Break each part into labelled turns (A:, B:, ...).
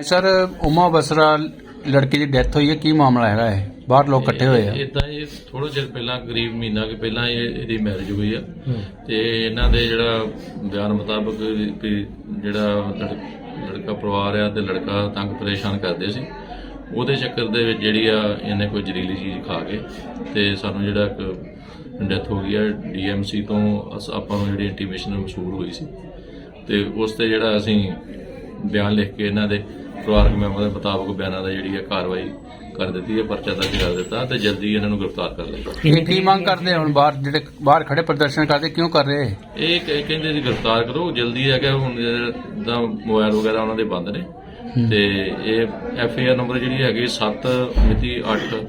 A: Sir Uma Basra ਲੜਕੀ ਦੀ death ਹੋਈ ਹੈ ਕੀ ਮਾਮਲਾ ਹੈਗਾ ਇਹ? ਬਾਹਰ ਲੋਕ ਇਕੱਠੇ ਹੋਏ ਆ।
B: ਇਦਾਂ ਇਹ ਥੋੜਾ ਚਿਰ ਪਹਿਲਾਂ ਕਰੀਬ ਮਹੀਨਾ ਕਿ ਪਹਿਲਾਂ ਇਹ ਇਹਦੀ ਮੈਰਿਜ ਹੋਈ ਆ। ਤੇ ਇਹਨਾਂ ਦੇ ਜਿਹੜਾ ਬਿਆਨ ਮੁਤਾਬਕ ਵੀ ਜਿਹੜਾ ਲੜ- ਲੜਕਾ ਪਰਿਵਾਰ ਆ ਤੇ ਲੜਕਾ ਤੰਗ ਪਰੇਸ਼ਾਨ ਕਰਦੇ ਸੀ। ਉਹਦੇ ਚੱਕਰ ਦੇ ਵਿੱਚ ਜਿਹੜੀ ਆ ਇਹਨੇ ਕੋਈ ਜ਼ਹਿਰੀਲੀ ਚੀਜ਼ ਖਾ ਕੇ ਤੇ ਸਾਨੂੰ ਜਿਹੜਾ ਇੱਕ ਡੈਥ ਹੋ ਗਈ ਆ ਡੀਐਮਸੀ ਤੋਂ ਅਸ- ਆਪਾਂ ਨੂੰ ਜਿਹੜੀ ਇੰਟੀਮੇਸ਼ਨ ਮਸੂਲ ਹੋਈ ਸੀ। ਤੇ ਉਸ ਤੇ ਜਿਹੜਾ ਅਸੀਂ ਬਿਆਨ ਲਿਖ ਕੇ ਇਹਨਾਂ ਦੇ ਪਰਿਵਾਰਕ ਮੈਂਬਰ ਦੇ ਮੁਤਾਬਕ ਬਿਆਨਾਂ ਦਾ ਜਿਹੜੀ ਹੈ ਕਾਰਵਾਈ ਕਰ ਦਿੱਤੀ ਹੈ ਪਰਚਾ ਦਰਜ ਕਰ ਦਿੱਤਾ ਤੇ ਜਲਦੀ ਇਹਨਾਂ ਨੂੰ ਗ੍ਰਿਫਤਾਰ ਕਰ ਲਿਆ
A: ਇਹ ਕੀ ਮੰਗ ਕਰਦੇ ਹੁਣ? ਬਾਹਰ ਜਿਹੜੇ ਬਾਹਰ ਖੜੇ ਪ੍ਰਦਰਸ਼ਨ ਕਰਦੇ ਕਿਉਂ ਕਰ ਰਹੇ ਇਹ?
B: ਇਹ ਕ- ਕਹਿੰਦੇ ਜੀ ਗ੍ਰਿਫਤਾਰ ਕਰੋ ਜਲਦੀ ਹੈ ਕਿ ਹੁਣ ਦਾ ਮੋਬਾਈਲ ਵਗੈਰਾ ਉਹਨਾਂ ਦੇ ਬੰਦ ਨੇ। ਤੇ ਇਹ ਐਫ ਆਰ ਨੰਬਰ ਜਿਹੜੀ ਹੈਗੀ 7 ਮਿਤੀ 8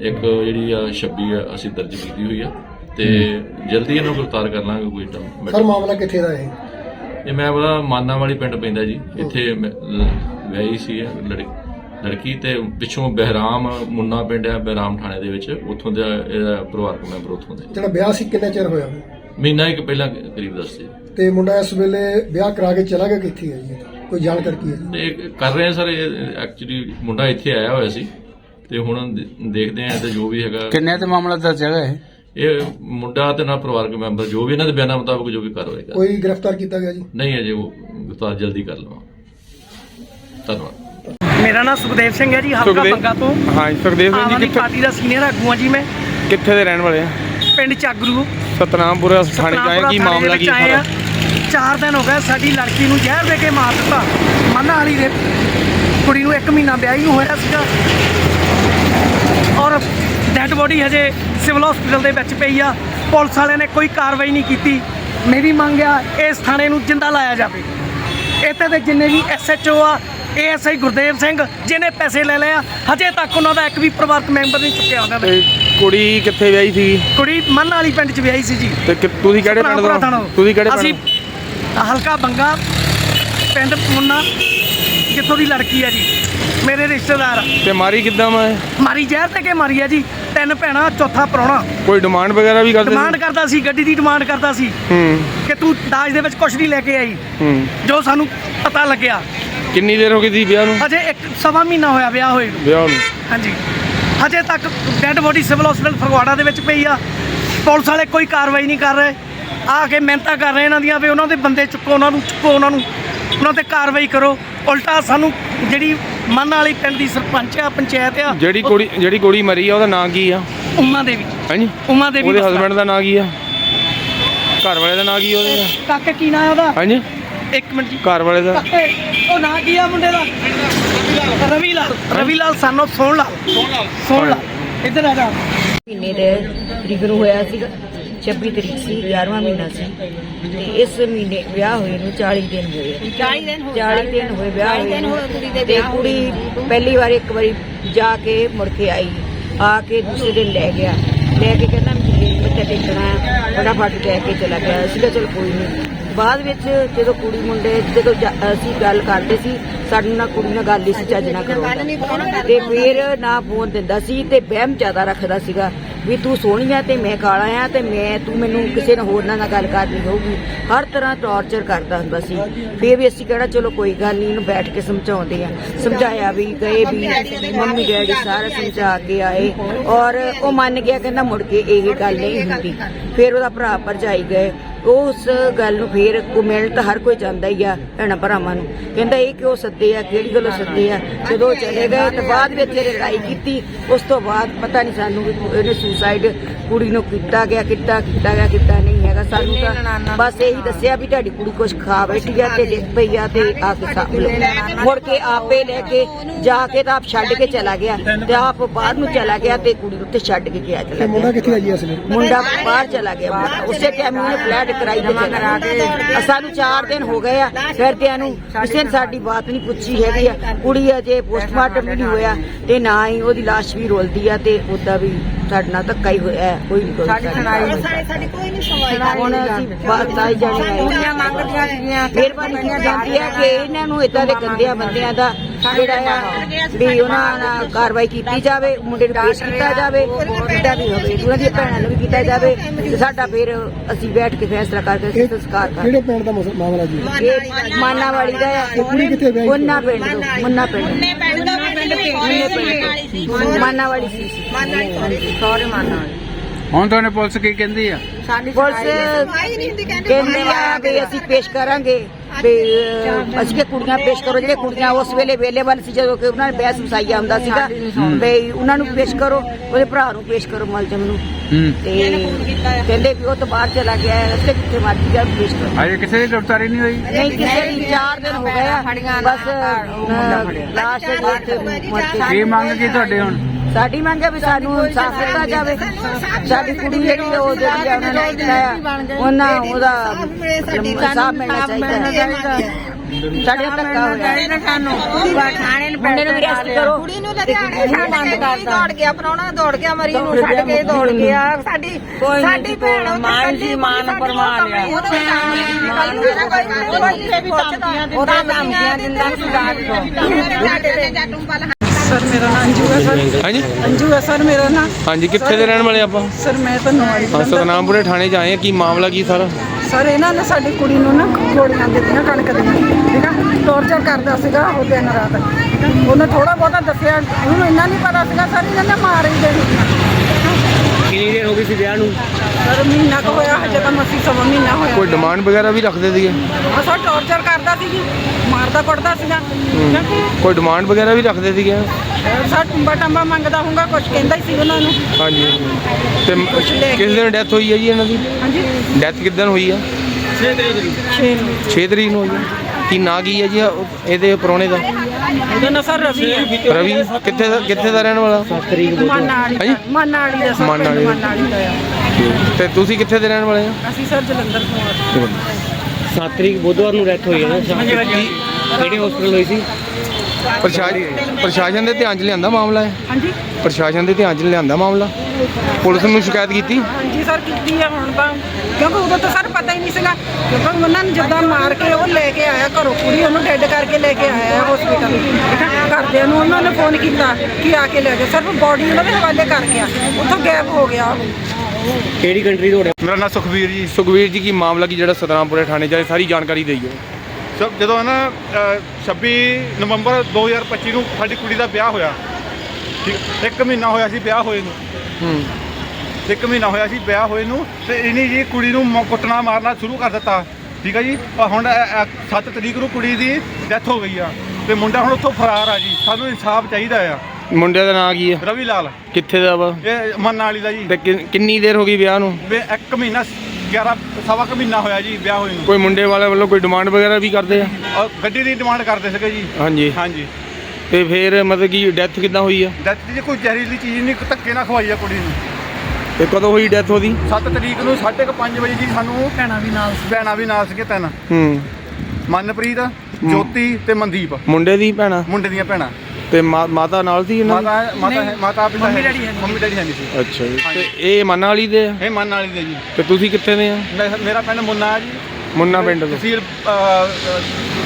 B: ਇੱਕ ਜਿਹੜੀ ਆ 26 ਆ ਅਸੀਂ ਦਰਜ ਕੀਤੀ ਹੋਈ ਆ। ਤੇ ਜਲਦੀ ਇਹਨੂੰ ਗ੍ਰਿਫਤਾਰ ਕਰ ਲਾਂਗੇ ਕੋਈ ਟਾਈਮ
C: ਸਰ ਮਾਮਲਾ ਕਿੱਥੇ ਦਾ ਹੈ?
B: ਇਹ ਮੈਂ ਬੜਾ ਮਾਨਾ ਵਾਲੀ ਪਿੰਡ ਪੈਂਦਾ ਜੀ। ਇੱਥੇ ਮੈਂ ਵਿਆਹੀ ਸੀ ਇਹ ਲੜਕੀ ਲੜਕੀ ਤੇ ਪਿੱਛੋਂ ਬਹਿਰਾਮ ਮੁੰਨਾ ਪਿੰਡ ਹੈ ਬਹਿਰਾਮ ਥਾਣੇ ਦੇ ਵਿੱਚ ਉੱਥੋਂ ਦਾ ਇਹਦਾ ਪਰਿਵਾਰਕ ਮੈਂਬਰ ਉੱਥੋਂ ਦੇ।
C: ਜਿਹੜਾ ਵਿਆਹ ਸੀ ਕਿੰਨੇ ਚਿਰ ਹੋਇਆ?
B: ਮਹੀਨਾ ਇੱਕ ਪਹਿਲਾਂ ਕਰੀਬ ਦੱਸਦੇ
C: ਤੇ ਮੁੰਡਾ ਇਸ ਵੇਲੇ ਵਿਆਹ ਕਰਾ ਕੇ ਚਲਾ ਗਿਆ ਕਿੱਥੇ ਹੈ ਜੀ? ਕੋਈ ਜਾਣਕਾਰੀ ਕੀ ਹੈ
B: ਤੇ ਕਰ ਰਹੇ ਆ ਸਰ ਐਕਚੁਅਲੀ ਮੁੰਡਾ ਇੱਥੇ ਆਇਆ ਹੋਇਆ ਸੀ ਤੇ ਹੁਣ ਦੇਖਦੇ ਆ ਤੇ ਜੋ ਵੀ ਹੈਗਾ
A: ਕਿੰਨੇ ਤੇ ਮਾਮਲਾ ਦਰਜ ਹੈਗਾ ਇਹ?
B: ਇਹ ਮੁੰਡਾ ਤੇ ਨਾਲ ਪਰਿਵਾਰਕ ਮੈਂਬਰ ਜੋ ਵੀ ਇਹਨਾਂ ਦੇ ਬਿਆਨਾਂ ਮੁਤਾਬਕ ਜੋ ਵੀ ਕਾਰਵਾਈ ਕਰ
C: ਕੋਈ ਗ੍ਰਿਫਤਾਰ ਕੀਤਾ ਗਿਆ ਜੀ?
B: ਨਹੀਂ ਅਜੇ ਉਹ ਗ੍ਰਿਫਤਾਰ ਜਲਦੀ ਕਰ ਲਵਾਂ ਧੰਨਵਾਦ।
D: ਮੇਰਾ ਨਾਮ ਸੁਖਦੇਵ ਸਿੰਘ ਹੈ ਜੀ ਹਲਕਾ
E: ਸੁਖਦੇਵ?
D: ਬੰਗਾ ਤੋਂ।
E: ਹਾਂ ਜੀ, ਸੁਖਦੇਵ
D: ਆਮ
E: ਸਿੰਘ ਜੀ
D: ਆਦਮੀ
E: ਕਿੱਥੇ
D: ਪਾਰਟੀ ਦਾ ਸੀਨੀਅਰ ਆਗੂ ਹਾਂ ਜੀ ਮੈਂ।
E: ਕਿੱਥੇ ਦੇ ਰਹਿਣ ਵਾਲੇ ਆ?
D: ਪਿੰਡ ਚਾਗਰੂ।
E: ਸਤਨਾਮਪੁਰਾ ਥਾਣੇ ਚ ਆਏ
D: ਸਤਨਾਮਪੁਰਾ
E: ਕੀ
D: ਥਾਣੇ ਦੇ
E: ਮਾਮਲਾ
D: ਵਿੱਚ
E: ਕੀ
D: ਆਏ ਆ।
E: ਸਾਰਾ
D: ਚਾਰ ਦਿਨ ਹੋ ਗਏ ਸਾਡੀ ਲੜਕੀ ਨੂੰ ਜ਼ਹਿਰ ਦੇ ਕੇ ਮਾਰ ਦਿੱਤਾ। ਮੰਨਾ ਵਾਲੀ ਦੇ ਕੁੜੀ ਨੂੰ 1 ਮਹੀਨਾ ਵਿਆਹੀ ਨੂੰ ਹੋਇਆ ਸੀਗਾ। ਔਰ ਡੈੱਡ ਬੋਡੀ ਹਜੇ ਸਿਵਲ ਹਸਪੀਟਲ ਦੇ ਵਿੱਚ ਪਈ ਆ। ਪੁਲਿਸ ਵਾਲਿਆਂ ਨੇ ਕੋਈ ਕਾਰਵਾਈ ਨਹੀਂ ਕੀਤੀ। ਮੇਰੀ ਮੰਗ ਆ ਇਸ ਥਾਣੇ ਨੂੰ ਜਿੰਦਾ ਲਾਇਆ ਜਾਵੇ। ਇੱਥੇ ਦੇ ਜਿੰਨੇ ਵੀ ਐਸਐਚਓ ਆ ਏਐਸਆਈ ਗੁਰਦੇਵ ਸਿੰਘ ਜਿਹਨੇ ਪੈਸੇ ਲੈ ਲਏ ਆ। ਹਜੇ ਤੱਕ ਉਹਨਾਂ ਦਾ ਇੱਕ ਵੀ ਪਰਿਵਾਰਕ ਮੈਂਬਰ ਨਹੀਂ ਚੁੱਕਿਆ ਉਹਨਾਂ ਦੇ।
E: ਤੇ ਕੁੜੀ ਕਿੱਥੇ ਵਿਆਹੀ ਸੀ?
D: ਕੁੜੀ ਮੰਨ ਵਾਲੀ ਪਿੰਡ 'ਚ ਵਿਆਹੀ ਸੀ ਜੀ।
E: ਤੇ ਕਿ- ਤੁਸੀਂ ਕਿਹੜੇ ਪਿੰਡ
D: ਥਾਣਾ।
E: ਤੋਂ? ਤੁਸੀਂ ਕਿਹੜੇ
D: ਅਸੀਂ
E: ਪਿੰਡ
D: ਹਲਕਾ ਬੰਗਾ ਪਿੰਡ ਮੁੰਨਾ ਜਿੱਥੋਂ ਦੀ ਲੜਕੀ ਆ ਜੀ ਮੇਰੇ ਰਿਸ਼ਤੇਦਾਰ। ਆ।
E: ਤੇ ਮਾਰੀ ਕਿੱਦਾਂ ਮੈਂ?
D: ਮਾਰੀ ਜ਼ਹਿਰ ਤੇ ਕੇ ਮਾਰੀ ਆ ਜੀ ਤਿੰਨ ਭੈਣਾਂ ਚੌਥਾ ਪ੍ਰਾਹੁਣਾ।
E: ਕੋਈ ਡਿਮਾਂਡ ਵਗੈਰਾ ਵੀ ਕਰਦੇ
D: ਡਿਮਾਂਡ? ਕਰਦਾ ਸੀ ਗੱਡੀ ਦੀ ਡਿਮਾਂਡ ਕਰਦਾ ਸੀ
E: ਹੂੰ।
D: ਕਿ ਤੂੰ ਦਾਜ ਦੇ ਵਿੱਚ ਕੁਝ ਨਹੀਂ ਲੈ ਕੇ ਆਈ।
E: ਹੂੰ।
D: ਜੋ ਸਾਨੂੰ ਪਤਾ ਲੱਗਿਆ।
E: ਕਿੰਨੀ ਦੇਰ ਹੋ ਗਈ ਸੀ ਵਿਆਹ ਨੂੰ?
D: ਅਜੇ ਇੱਕ ਸਵਾ ਮਹੀਨਾ ਹੋਇਆ ਵਿਆਹ ਹੋਏ ਨੂੰ।
E: ਵਿਆਹ ਨੂੰ?
D: ਹਾਂਜੀ। ਹਜੇ ਤੱਕ dead body civil hospital Phagwara ਦੇ ਵਿੱਚ ਪਈ ਆ। ਪੁਲਿਸ ਵਾਲੇ ਕੋਈ ਕਾਰਵਾਈ ਨਹੀਂ ਕਰ ਰਹੇ। ਆ ਕੇ ਮਿਹਨਤਾਂ ਕਰ ਰਹੇ ਇਹਨਾਂ ਦੀਆਂ ਵੀ ਉਹਨਾਂ ਦੇ ਬੰਦੇ ਚੁੱਕੋ ਉਹਨਾਂ ਨੂੰ ਚੁੱਕੋ ਉਹਨਾਂ ਨੂੰ ਉਹਨਾਂ ਤੇ ਕਾਰਵਾਈ ਕਰੋ। ਉਲਟਾ ਸਾਨੂੰ ਜਿਹੜੀ ਮਨ ਵਾਲੀ ਪਿੰਡ ਦੀ ਸਰਪੰਚ ਆ ਪੰਚਾਇਤ ਆ
E: ਜਿਹੜੀ ਕੁੜੀ ਜਿਹੜੀ ਕੁੜੀ ਮਰੀ ਆ ਉਹਦਾ ਨਾਂ ਕੀ ਆ?
D: ਉਮਾ ਦੇਵੀ।
E: ਹਾਂਜੀ।
D: ਉਮਾ ਦੇਵੀ
E: ਉਹਦੇ। ਹਸਬੰਡ ਦਾ ਨਾਂ ਕੀ ਆ? ਘਰ ਵਾਲੇ ਦਾ ਨਾਂ ਕੀ ਉਹਦੇ
D: ਕਾਕੇ ਕੀ ਨਾਂ ਹੈ ਉਹਦਾ?
E: ਹਾਂਜੀ।
D: ਇੱਕ ਮਿੰਟ ਜੀ।
E: ਘਰ ਵਾਲੇ ਦਾ।
D: ਉਹ ਨਾਂ ਕੀ ਆ ਮੁੰਡੇ ਦਾ? ਰਵੀ ਲਾਲ ਰਵੀ ਲਾਲ ਸਾਨੂੰ ਸੋਹਣ ਲਾਲ ਸੋਹਣ ਲਾਲ ਇੱਧਰ ਆ ਜਾ।
F: ਮਹੀਨੇ ਦੇ ਨੂੰ ਹੋਇਆ ਸੀਗਾ 26 ਤਰੀਕ ਸੀ 11ਵਾਂ ਮਹੀਨਾ ਸੀ। ਤੇ ਇਸ ਮਹੀਨੇ ਵਿਆਹ ਹੋਏ ਨੂੰ 40 ਦਿਨ ਹੋਏ ਆ।
G: 40 ਦਿਨ ਹੋਏ
F: 40 ਦਿਨ ਹੋਏ ਵਿਆਹ
G: 40
F: ਹੋਏ ਤੇ ਕੁੜੀ ਪਹਿਲੀ ਵਾਰ ਇੱਕ ਵਾਰੀ ਜਾ ਕੇ ਮੁੜ ਕੇ ਆਈ। ਆ ਕੇ ਦੂਸਰੇ ਦਿਨ ਲੈ ਗਿਆ। ਲੈ ਕੇ ਕਹਿੰਦਾ ਮੈਂ ਮੱਥੇ ਟੇਕਣਾ ਹੈ। ਫਟਾਫਟ ਕਹਿ ਕੇ ਚਲਾ ਗਿਆ। ਕਿਹਾ ਚਲ ਕੋਈ ਨਹੀਂ ਬਾਅਦ ਵਿੱਚ ਜਦੋਂ ਕੁੜੀ ਮੁੰਡੇ ਜਦੋਂ ਜਾ- ਅਸੀਂ ਗੱਲ ਕਰਦੇ ਸੀ ਸਾਡੇ ਨਾਲ ਕੁੜੀ ਨਾਲ ਗੱਲ ਹੀ ਸੀ ਚੱਜ ਨਾਲ ਕਰਵਾਉਂਦਾ ਤੇ ਫਿਰ ਨਾ ਫੋਨ ਦਿੰਦਾ ਸੀ ਤੇ ਵਹਿਮ ਜ਼ਿਆਦਾ ਰੱਖਦਾ ਸੀਗਾ ਵੀ ਤੂੰ ਸੋਹਣੀ ਆ ਤੇ ਮੈਂ ਕਾਲਾ ਆ ਤੇ ਮੈਂ ਤੂੰ ਮੈਨੂੰ ਕਿਸੇ ਨਾਲ ਹੋਰ ਨਾਲ ਗੱਲ ਕਰਨੀ ਹੋਊਗੀ। ਹਰ ਤਰ੍ਹਾਂ ਟੌਰਚਰ ਕਰਦਾ ਹੁੰਦਾ ਸੀ। ਫਿਰ ਵੀ ਅਸੀਂ ਕਿਹੜਾ ਚਲੋ ਕੋਈ ਗੱਲ ਨਹੀਂ ਇਹਨੂੰ ਬੈਠ ਕੇ ਸਮਝਾਉਂਦੇ ਆ। ਸਮਝਾਇਆ ਵੀ ਗਏ ਵੀ ਮੰਮੀ ਡੈਡੀ ਸਾਰਾ ਸਮਝਾ ਕੇ ਆਏ। ਔਰ ਉਹ ਮੰਨ ਗਿਆ ਕਹਿੰਦਾ ਮੁੜ ਕੇ ਇਹ ਗੱਲ ਨਹੀਂ ਹੁੰਦੀ। ਫਿਰ ਉਹਦਾ ਭਰਾ ਭਰਜਾਈ ਗਏ। ਉਹ ਉਸ ਗੱਲ ਨੂੰ ਫੇਰ ਮਿਲਣ ਤਾਂ ਹਰ ਕੋਈ ਚਾਹੁੰਦਾ ਹੀ ਆ ਭੈਣਾਂ ਭਰਾਵਾਂ ਨੂੰ। ਕਹਿੰਦਾ ਇਹ ਕਿਉਂ ਸੱਦੇ ਆ, ਕਿਹੜੀ ਗੱਲੋਂ ਸੱਦੇ ਆ? ਜਦੋਂ ਚਲੇ ਗਏ ਤਾਂ ਬਾਅਦ ਵਿੱਚ ਇਹਨੇ ਲੜਾਈ ਕੀਤੀ। ਉਸ ਤੋਂ ਬਾਅਦ ਪਤਾ ਨਹੀਂ ਸਾਨੂੰ ਵੀ ਇਹਨੇ ਸੁਸਾਈਡ ਕੁੜੀ ਨੂੰ ਕੀਤਾ ਗਿਆ ਕਿੱਦਾਂ ਕੀਤਾ ਗਿਆ, ਕੀਤਾ ਨਹੀਂ। ਹੈਗਾ ਸਾਨੂੰ ਤਾਂ ਬਸ ਇਹੀ ਦੱਸਿਆ ਵੀ ਤੁਹਾਡੀ ਕੁੜੀ ਕੁਛ ਖਾ ਬੈਠੀ ਆ ਤੇ ਡਿੱਗ ਪਈ ਆ ਤੇ ਆ ਕੇ ਸਾਂਭ ਲਓ ਮੁੜ ਕੇ ਆਪੇ ਲੈ ਕੇ ਜਾ ਕੇ ਤਾਂ ਆਪ ਛੱਡ ਕੇ ਚਲਾ ਗਿਆ ਤੇ ਆਪ ਬਾਹਰ ਨੂੰ ਚਲਾ ਗਿਆ ਤੇ ਕੁੜੀ ਨੂੰ ਉੱਥੇ ਛੱਡ ਕੇ ਗਿਆ ਚਲਾ
C: ਤੇ ਮੁੰਡਾ ਕਿੱਥੇ ਹੈ ਜੀ ਇਸ ਵੇਲੇ
F: ਮੁੰਡਾ ਬਾਹਰ ਚਲਾ ਗਿਆ। ਉਸੇ ਟਾਈਮ ਉਹਨੇ ਫਲੈਟ ਕਰਾਈ ਤੇ ਚਲਾ ਗਿਆ। ਸਾਨੂੰ 4 ਦਿਨ ਹੋ ਗਏ ਆ ਫਿਰਦਿਆਂ ਨੂੰ ਕਿਸੇ ਨੇ ਸਾਡੀ ਬਾਤ ਨਹੀਂ ਪੁੱਛੀ ਹੈਗੀ ਆ। ਕੁੜੀ ਅਜੇ ਪੋਸਟਮਾਰਟਮ ਵੀ ਨਹੀਂ ਹੋਇਆ ਤੇ ਨਾ ਹੀ ਉਹਦੀ ਲਾਸ਼ ਵੀ ਰੋਲਦੀ ਆ ਤੇ ਉਹਦਾ ਵੀ ਸਾਡੇ ਨਾਲ ਧੱਕਾ ਹੀ ਹੋਇਆ ਹੈ, ਕੋਈ ਨਹੀਂ ਕੋਈ ਸਾਡੀ
G: ਸਾਡੇ ਸਾਡੀ ਕੋਈ ਨਹੀਂ ਸੁਣਵਾਈ
F: ਹੁਣ ਅਸੀਂ ਬਾਤ ਆਈ ਜਾਣੀ ਆਏ।
G: ਕੁੜੀਆਂ ਮੰਗਦੀਆਂ ਸੀਗੀਆਂ
F: ਮਿਹਰਬਾਨੀ ਜਾਂਦੀ ਹੈ ਕਿ ਇਹਨਾਂ ਨੂੰ ਇਦਾਂ ਦੇ ਗੰਦਿਆਂ ਬੰਦਿਆਂ ਦਾ ਜਿਹੜਾ ਆ ਵੀ ਉਹਨਾਂ ਨਾਲ ਕਾਰਵਾਈ ਕੀਤੀ ਜਾਵੇ ਮੁੰਡੇ ਨੂੰ ਪੇਸ਼ ਕੀਤਾ ਜਾਵੇ ਜਿੱਦਾਂ ਵੀ ਹੋਵੇ ਉਹਨਾਂ ਦੀਆਂ ਭੈਣਾਂ ਨੂੰ ਵੀ ਕੀਤਾ ਜਾਵੇ ਤੇ ਸਾਡਾ ਫਿਰ ਅਸੀਂ ਬੈਠ ਕੇ ਫੈਸਲਾ ਕਰਕੇ ਅਸੀਂ ਸੰਸਕਾਰ ਕਰ
C: ਕਿਹੜੇ ਪਿੰਡ ਦਾ ਮਸ- ਮਾਮਲਾ ਜੀ?
F: ਇਹ ਮਾਨਾ ਵਾਲੀ ਦਾ ਆ।
C: ਕੁੜੀ ਕਿੱਥੇ ਵਿਆਹੀ?
F: ਮੁੰਨਾ ਪਿੰਡ ਤੋਂ ਮੁੰਨਾ ਪਿੰਡ ਮਾਨਾ ਵਾਲੀ ਸੀ ਸੌਰੇ ਮਾਨਾ ਵਾਲੀ
A: ਹੁਣ ਤੁਹਾਨੂੰ ਪੁਲਿਸ ਕੀ ਕਹਿੰਦੀ ਆ?
F: ਪੁਲਿਸ
G: ਹੁੰਦੀ ਕਹਿੰਦੇ
F: ਕਹਿੰਦੀ ਆ ਵੀ ਅਸੀਂ ਪੇਸ਼ ਕਰਾਂਗੇ। ਵੀ ਅਸੀਂ ਕਿ ਕੁੜੀਆਂ ਪੇਸ਼ ਕਰੋ ਜਿਹੜੇ ਕੁੜੀਆਂ ਉਸ ਵੇਲੇ ਅਵੇਲੇਬਲ ਸੀ ਜਦੋਂ ਕਿ ਉਹਨਾਂ ਨੇ ਬਹਿਸ ਵਸਾਈ ਆਉਂਦਾ ਸੀਗਾ ਵੀ ਉਹਨਾਂ ਨੂੰ ਪੇਸ਼ ਕਰੋ ਉਹਦੇ ਭਰਾ ਨੂੰ ਪੇਸ਼ ਕਰੋ ਮਲਜਮ ਨੂੰ। ਤੇ ਕਹਿੰਦੇ ਵੀ ਉਹ ਤੋਂ ਬਾਹਰ ਚਲਾ ਗਿਆ ਹੈ ਅਸੀਂ ਕਿੱਥੇ ਮਰਜ਼ੀ ਜਾ ਪੇਸ਼ ਕਰੋ।
A: ਅਜੇ ਕਿਸੇ ਦੀ ਗ੍ਰਿਫਤਾਰੀ ਨਹੀਂ ਹੋਈ?
F: ਨਹੀਂ ਕਿਸੇ ਦੀ ਚਾਰ ਦਿਨ ਹੋ ਗਏ ਆ। ਬਸ ਲਾਸਟ ਦੇ
A: ਕੇ ਮੰਗ ਕੀ ਤੁਹਾਡੇ ਹੁਣ?
F: ਸਾਡੀ ਮੰਗ ਹੈ ਵੀ ਸਾਨੂੰ ਇਨਸਾਫ ਦਿੱਤਾ ਜਾਵੇ। ਸਾਡੀ ਕੁੜੀ ਜਿਹੜੀ ਉਹ ਜਿਹੜੀ ਉਹਨਾਂ ਨੇ ਕੀਤਾ ਉਹਨਾਂ ਉਹਦਾ ਇਨਸਾਫ ਮਿਲਣਾ ਚਾਹੀਦਾ ਸਾਡੇ ਧੱਕਾ ਹੋਇਆ
G: ਸਾਨੂੰ ਥਾਣੇ ਨੂੰ
F: ਮੁੰਡੇ ਨੂੰ arrest ਕਰੋ।
G: ਕੁੜੀ ਨੂੰ ਲੁਧਿਆਣੇ ਛੱਡ ਕੇ ਦੌੜ ਗਿਆ ਪਰੌਣਾ ਦੌੜ ਗਿਆ ਮਰੀ ਨੂੰ ਛੱਡ ਕੇ ਦੌੜ ਗਿਆ। ਸਾਡੀ ਸਾਡੀ ਭੈਣ ਪਰਮਾਨ ਲਿਆ। ਕੱਲ ਨੂੰ ਵੀ ਪੁੱਛਦਾ ਉਹਦਾ ਧਮਕੀਆਂ ਦਿੰਦਾ ਸੀ
H: ਸਰ ਮੇਰਾ ਨਾਮ ਅੰਜੂ ਹੈ ਸਰ।
E: ਹਾਂਜੀ?
H: ਅੰਜੂ ਹੈ ਸਰ ਮੇਰਾ ਨਾਮ।
E: ਹਾਂਜੀ ਕਿੱਥੇ ਦੇ ਰਹਿਣ ਵਾਲੇ ਆਪਾਂ?
H: ਸਰ ਮੈਂ ਤਾਂ ਨਵਾਰੀ
E: ਹਾਂ ਸਤਨਾਮਪੁਰੇ ਥਾਣੇ 'ਚ ਆਏ ਆ। ਕੀ ਮਾਮਲਾ ਕੀ ਸਾਰਾ?
H: ਸਰ ਇਹਨਾਂ ਨੇ ਸਾਡੀ ਕੁੜੀ ਨੂੰ ਨਾ ਗੋਲੀਆਂ ਦਿੱਤੀਆਂ ਕਣਕ ਦੀਆਂ ਠੀਕ ਆ? ਟੌਰਚਰ ਕਰਦਾ ਸੀਗਾ ਉਹ ਦਿਨ ਰਾਤ। ਉਹਨੇ ਥੋੜਾ ਬਹੁਤਾ ਦੱਸਿਆ ਉਹਨੂੰ ਇੰਨਾ ਨਹੀਂ ਪਤਾ ਸੀਗਾ ਸਰ ਇਹਨਾਂ ਨੇ ਮਾਰ ਹੀ ਦੇਣੀ।
E: ਕਿੰਨੀ ਦੇਰ ਹੋ ਗਈ ਸੀ ਵਿਆਹ ਨੂੰ?
H: ਸਰ ਮਹੀਨਾ ਕੁ ਹੋਇਆ ਹਜੇ ਤਾਂ ਮਸੀ ਸਵਾ ਮਹੀਨਾ ਹੋਇਆ
E: ਕੋਈ ਡਿਮਾਂਡ ਵਗੈਰਾ ਵੀ ਰੱਖਦੇ ਸੀਗੇ?
H: ਹਾਂ ਸਰ ਟੌਰਚਰ ਕਰਦਾ ਸੀ ਜੀ ਮਾਰਦਾ ਕੁੱਟਦਾ ਸੀਗਾ। ਆ
E: ਕੋਈ ਡਿਮਾਂਡ ਵਗੈਰਾ ਵੀ ਰੱਖਦੇ ਸੀਗੇ?
H: ਸਰ ਟੰਬਾ ਟੰਬਾ ਮੰਗਦਾ ਹੋਊਗਾ ਕੁਝ ਕਹਿੰਦਾ ਹੀ ਸੀ ਉਹਨਾਂ ਨੂੰ।
E: ਹਾਂਜੀ ਤੇ ਮ-
H: ਕੁਛ ਲੈ ਕੇ-
E: ਕਿਸ ਦਿਨ ਡੈਥ ਹੋਈ ਹੈ ਜੀ ਇਹਨਾਂ ਦੀ?
H: ਹਾਂਜੀ?
E: ਡੈਥ ਕਿੱਦਣ ਹੋਈ ਆ
H: 6 ਨੂੰ।
E: 6 ਤਰੀਕ ਨੂੰ ਹੋਈ ਆ ਕੀ ਨਾਂ ਕੀ ਹੈ ਜੀ ਉਹ- ਇਹਦੇ ਪ੍ਰਾਹੁਣੇ ਦਾ?
H: ਉਹਦਾ ਨਾਂ ਸਰ ਰਵੀ ਹੈ।
E: ਰਵੀ ਕਿੱਥੇ ਦਾ ਕਿੱਥੇ ਦਾ ਰਹਿਣ ਵਾਲਾ?
H: ਮਾਨਾ ਵਾਲੀ
E: ਹਾਂਜੀ?
H: ਦਾ। ਮਾਨਾ ਵਾਲੀ ਦਾ ਸਰ
E: ਮਾਨਾ
H: ਪਿੰਡ
E: ਵਾਲੀ ਦਾ।
H: ਆ।
E: ਤੇ ਤੁਸੀਂ ਕਿੱਥੇ ਦੇ ਰਹਿਣ ਵਾਲੇ ਆ
H: ਅਸੀਂ ਸਰ ਜਲੰਧਰ ਤੋਂ ਆ।
I: 7 ਤਰੀਕ ਬੁੱਧਵਾਰ ਨੂੰ ਡੈਥ ਹੋਈ ਹੈ ਨਾ ਸ਼ਾਮ ਨੂੰ ਕਿਹੜੇ ਹਸਪੀਟਲ ਹੋਈ ਸੀ?
E: ਪ੍ਰਸ਼ਾਸਨ ਪ੍ਰਸ਼ਾਸਨ ਦੇ ਧਿਆਨ 'ਚ ਲਿਆਂਦਾ ਮਾਮਲਾ ਹੈ
H: ਹਾਂਜੀ।
E: ਪ੍ਰਸ਼ਾਸਨ ਦੇ ਧਿਆਨ 'ਚ ਲਿਆਂਦਾ ਮਾਮਲਾ? ਪੁਲਿਸ ਨੂੰ ਸ਼ਿਕਾਇਤ ਕੀਤੀ?
H: ਹਾਂਜੀ ਸਰ ਕੀਤੀ ਆ ਹੁਣ ਤਾਂ। ਕਿਉਂਕਿ ਉਦੋਂ ਤਾਂ ਸਰ ਪਤਾ ਹੀ ਨਹੀਂ ਸੀਗਾ। ਕਿਉਂਕਿ ਉਹਨਾਂ ਨੇ ਜਿੱਦਾਂ ਮਾਰ ਕੇ ਉਹ ਆਇਆ ਘਰੋਂ ਕੁੜੀ ਉਹਨੂੰ ਡੈੱਡ ਕਰਕੇ ਲੈ ਕੇ ਆਇਆ ਹਸਪੀਟਲ ਠੀਕ ਹੈ ਘਰਦਿਆਂ ਨੂੰ ਉਹਨਾਂ ਨੇ ਫੋਨ ਕੀਤਾ ਕਿ ਆ ਕੇ ਲੈ ਜਾਓ। ਸਰ ਬੋਡੀ ਉਹਨਾਂ ਦੇ ਹਵਾਲੇ ਕਰ ਗਿਆ। ਉੱਥੋਂ ਗਾਇਬ ਹੋ ਗਿਆ।
I: ਕਿਹੜੀ ਕੰਟਰੀ ਤੋਂ
J: ਮੇਰਾ ਨਾਮ ਸੁਖਬੀਰ ਜੀ।
E: ਸੁਖਵੀਰ ਜੀ ਕੀ ਮਾਮਲਾ ਕੀ ਜਿਹੜਾ ਸਤਨਾਮਪੁਰੇ ਥਾਣੇ ਆਏ ਸਾਰੀ ਜਾਣਕਾਰੀ ਦਈਓ
J: ਸਭ ਜਦੋਂ ਨਾ ਅ, 26 ਨਵੰਬਰ 2025 ਨੂੰ ਸਾਡੀ ਕੁੜੀ ਦਾ ਵਿਆਹ ਹੋਇਆ। ਠੀਕ ਇੱਕ ਮਹੀਨਾ ਹੋਇਆ ਸੀ ਵਿਆਹ ਹੋਏ ਨੂੰ।
E: ਹੂੰ।
J: ਇੱਕ ਮਹੀਨਾ ਹੋਇਆ ਸੀ ਵਿਆਹ ਹੋਏ ਨੂੰ ਤੇ ਇਹਨੇ ਜੀ ਕੁੜੀ ਨੂੰ ਕੁੱਟਣਾ ਮਾਰਨਾ ਸ਼ੁਰੂ ਕਰ ਦਿੱਤਾ। ਠੀਕ ਹੈ ਜੀ? ਆਹ ਹੁਣ 7 ਤਰੀਕ ਨੂੰ ਕੁੜੀ ਦੀ ਡੈਥ ਹੋ ਗਈ ਆ। ਤੇ ਮੁੰਡਾ ਹੁਣ ਉੱਥੋਂ ਫਰਾਰ ਆ ਜੀ। ਸਾਨੂੰ ਇਨਸਾਫ ਚਾਹੀਦਾ ਆ।
E: ਮੁੰਡੇ ਦਾ ਨਾਂ ਕੀ ਹੈ
J: ਰਵੀ ਲਾਲ।
E: ਕਿੱਥੇ ਦਾ ਵਾ?
J: ਇਹ ਮੰਨ ਵਾਲੀ ਦਾ ਜੀ।
E: ਤੇ ਕਿ- ਕਿੰਨੀ ਦੇਰ ਹੋ ਗਈ ਵਿਆਹ ਨੂੰ?
J: ਵੀ ਇੱਕ ਮਹੀਨਾ 11 ਸਵਾ ਕੁ ਮਹੀਨਾ ਹੋਇਆ ਜੀ ਵਿਆਹ ਹੋਏ ਨੂੰ।
E: ਕੋਈ ਮੁੰਡੇ ਵਾਲੇ ਵੱਲੋਂ ਕੋਈ ਡਿਮਾਂਡ ਵਗੈਰਾ ਵੀ ਕਰਦੇ ਆ?
J: ਔਰ ਗੱਡੀ ਦੀ ਡਿਮਾਂਡ ਕਰਦੇ ਸੀਗੇ ਜੀ।
E: ਹਾਂਜੀ।
J: ਹਾਂਜੀ।
E: ਤੇ ਫਿਰ ਮਤਲਬ ਕਿ ਡੈਥ ਕਿੱਦਾਂ ਹੋਈ ਆ?
J: ਡੈਥ ਦੀ ਕੋਈ ਜ਼ਹਿਰੀਲੀ ਚੀਜ਼ ਨਹੀਂ ਧੱਕੇ ਨਾਲ ਖਵਾਈ ਆ ਕੁੜੀ ਨੂੰ।
E: ਤੇ ਕਦੋਂ ਹੋਈ ਡੈਥ ਉਹਦੀ?
J: 7 ਤਰੀਕ ਨੂੰ 5:30 ਵਜੇ ਜੀ ਸਾਨੂੰ
H: ਭੈਣਾਂ ਵੀ ਨਾਲ
J: ਭੈਣਾਂ ਵੀ ਨਾਲ ਸੀਗੇ ਤਿੰਨ।
E: ਹੂੰ।
J: ਮਨਪ੍ਰੀਤ ਜੋਤੀ ਤੇ ਮਨਦੀਪ।
E: ਮੁੰਡੇ ਦੀ ਭੈਣਾ?
J: ਮੁੰਡੇ ਦੀਆਂ ਭੈਣਾਂ।
E: ਤੇ ਮਾ- ਮਾਤਾ ਨਾਲ ਸੀ ਇਹਨਾਂ ਦੀ?
J: ਮਾਤਾ ਮਾਤਾ ਹੈ ਮਾਤਾ ਪਿਤਾ
H: ਮੰਮੀ
J: ਹੈ।
H: ਡੈਡੀ ਹੈ।
J: ਮੰਮੀ ਡੈਡੀ ਹੈ ਨਹੀਂ ਸੀ।
E: ਅੱਛਾ ਜੀ ਤੇ ਇਹ ਮੰਨ ਵਾਲੀ ਦੇ ਆ?
J: ਇਹ ਮੰਨ ਵਾਲੀ ਦੇ ਜੀ।
E: ਤੇ ਤੁਸੀਂ ਕਿੱਥੇ ਦੇ ਆ?
J: ਮੈਂ- ਮੇਰਾ ਪਿੰਡ ਮੁੰਨਾ ਹੈ ਜੀ।
E: ਮੁੰਨਾ ਪਿੰਡ ਤੋਂ
J: ਤਹਿਸੀਲ ਅ, ਅ, ਅ,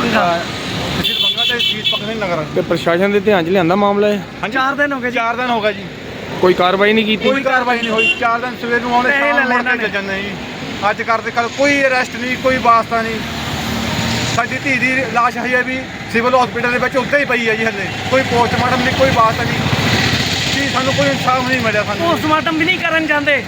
J: ਤਹਿਸੀਲ ਬੰਗਾ ਤੇ ਤਹਿਸੀਲ ਪਖਨੀ ਨਗਰ।
E: ਤੇ ਪ੍ਰਸ਼ਾਸਨ ਦੇ ਧਿਆਨ 'ਚ ਲਿਆਂਦਾ ਮਾਮਲਾ ਇਹ?
J: ਹਾਂਜੀ।
D: ਚਾਰ ਦਿਨ ਹੋ ਗਏ ਜੀ।
J: 4 ਦਿਨ ਹੋ ਗਏ ਜੀ।
E: ਕੋਈ ਕਾਰਵਾਈ ਨਹੀਂ ਕੀਤੀ?
J: ਕੋਈ ਕਾਰਵਾਈ ਨਹੀਂ ਹੋਈ। 4 ਦਿਨ ਸਵੇਰ ਨੂੰ ਆਉਣੇ
D: ਪੈਸੇ ਲੈ
J: ਸ਼ਾਮ
D: ਲਏ
J: ਮੁੜ ਕੇ ਚੱਲ ਜਾਂਦੇ ਜੀ। ਅੱਜ ਕਰਦੇ ਕੱਲ ਕੋਈ ਅਰੈਸਟ ਨਹੀਂ ਕੋਈ ਵਾਸਤਾ ਨਹੀਂ। ਸਾਡੀ ਧੀ ਦੀ ਲਾਸ਼ ਹਜੇ ਵੀ ਸਿਵਲ ਹਸਪੀਟਲ ਦੇ ਵਿੱਚ ਉੱਦਾਂ ਹੀ ਪਈ ਹੈ ਜੀ ਹਲੇ। ਕੋਈ ਪੋਸਟਮਾਰਟਮ ਨਹੀਂ ਕੋਈ ਵਾਸਤਾ ਨਹੀਂ। ਕੀ ਸਾਨੂੰ ਕੋਈ ਇਨਸਾਫ ਨਹੀਂ ਮਿਲਿਆ ਸਾਨੂੰ।
D: ਪੋਸਟਮਾਰਟਮ ਵੀ ਨਹੀਂ ਕਰਨ ਜਾਂਦੇ।